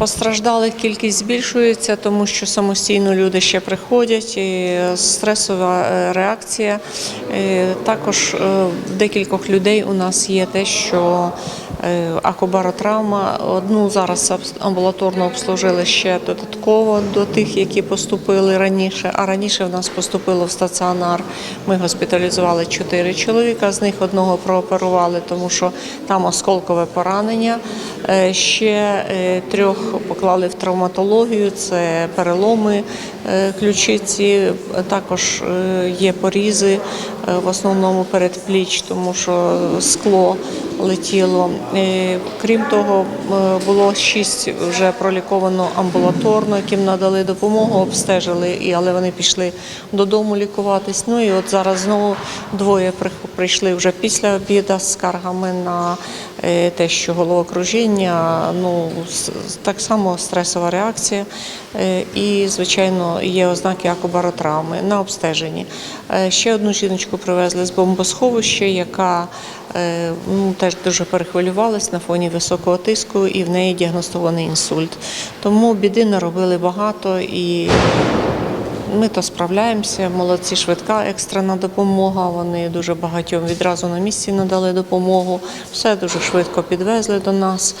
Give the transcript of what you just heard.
Постраждалих кількість збільшується, тому що самостійно люди ще приходять. І стресова е, реакція. Е, Також е, в декількох людей у нас є те, що акубаротравма. Одну зараз амбулаторно обслужили ще додатково до тих, які поступили раніше. А раніше в нас поступило в стаціонар. Ми госпіталізували чотири чоловіка. З них одного прооперували, тому що там осколкове поранення. Е, Ще е, трьох поклали в травматологію. Це переломи е, ключиці. Також є порізи в основному передпліч, тому що скло летіло. Крім того, е, було шість вже проліковано амбулаторно, яким надали допомогу, обстежили, але вони пішли додому лікуватись. Ну і от зараз знову двоє прийшли вже після обіду з скаргами на е, те, що головокружіння, ну так само стресова реакція. Е, І, звичайно, є ознаки акубаротравми на обстеженні. Ще одну жіночку привезли з бомбосховища, яка ну, теж дуже перехвилювалась на фоні високого тиску, і в неї діагностований інсульт. Тому біди наробили багато і. Ми то справляємося. Молодці, швидка екстрена допомога. Вони дуже багатьом відразу на місці надали допомогу. Все дуже швидко підвезли до нас.